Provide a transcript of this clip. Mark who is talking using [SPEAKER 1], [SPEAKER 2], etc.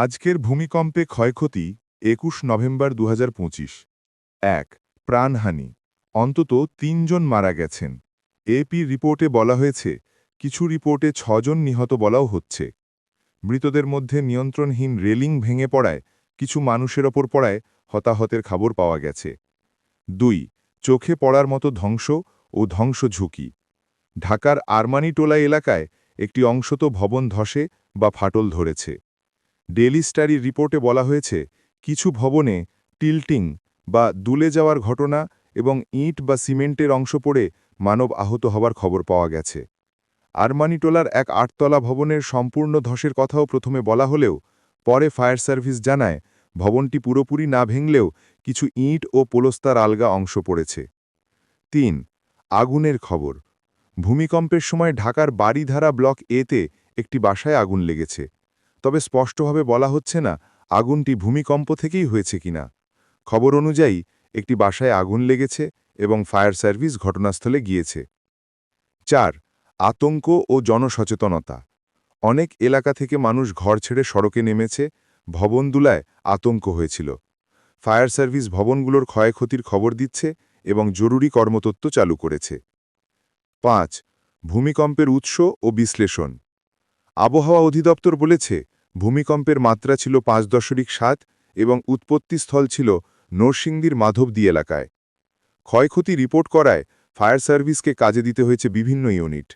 [SPEAKER 1] আজকের ভূমিকম্পে ক্ষয়ক্ষতি একুশ নভেম্বর দু এক, প্রাণহানি। অন্তত তিনজন মারা গেছেন। এপি রিপোর্টে বলা হয়েছে, কিছু রিপোর্টে ছজন নিহত বলাও হচ্ছে। মৃতদের মধ্যে নিয়ন্ত্রণহীন রেলিং ভেঙে পড়ায়, কিছু মানুষের ওপর পড়ায় হতাহতের খবর পাওয়া গেছে। দুই, চোখে পড়ার মতো ধ্বংস ও ধ্বংস ঝুঁকি। ঢাকার আরমানিটোলা এলাকায় একটি অংশত ভবন ধসে বা ফাটল ধরেছে। ডেলি স্টারির রিপোর্টে বলা হয়েছে, কিছু ভবনে টিল্টিং বা দুলে যাওয়ার ঘটনা এবং ইট বা সিমেন্টের অংশ পড়ে মানব আহত হবার খবর পাওয়া গেছে। আরমানিটোলার এক আটতলা ভবনের সম্পূর্ণ ধসের কথাও প্রথমে বলা হলেও, পরে ফায়ার সার্ভিস জানায়, ভবনটি পুরোপুরি না ভেঙলেও কিছু ইট ও পোলস্তার আলগা অংশ পড়েছে। তিন, আগুনের খবর। ভূমিকম্পের সময় ঢাকার বাড়িধারা ব্লক এতে একটি বাসায় আগুন লেগেছে। তবে স্পষ্টভাবে বলা হচ্ছে না আগুনটি ভূমিকম্প থেকেই হয়েছে কিনা। খবর অনুযায়ী, একটি বাসায় আগুন লেগেছে এবং ফায়ার সার্ভিস ঘটনাস্থলে গিয়েছে। চার, আতঙ্ক ও জনসচেতনতা। অনেক এলাকা থেকে মানুষ ঘর ছেড়ে সড়কে নেমেছে, ভবনদুলায় আতঙ্ক হয়েছিল। ফায়ার সার্ভিস ভবনগুলোর ক্ষয়ক্ষতির খবর দিচ্ছে এবং জরুরি কর্মতত্ত্ব চালু করেছে। পাঁচ, ভূমিকম্পের উৎস ও বিশ্লেষণ। আবহাওয়া অধিদপ্তর বলেছে ভূমিকম্পের মাত্রা ছিল পাঁচ দশমিক সাত এবং উৎপত্তিস্থল ছিল নরসিংদীর মাধবদী এলাকায়। ক্ষয়ক্ষতি রিপোর্ট করায় ফায়ার সার্ভিসকে কাজে দিতে হয়েছে বিভিন্ন ইউনিট।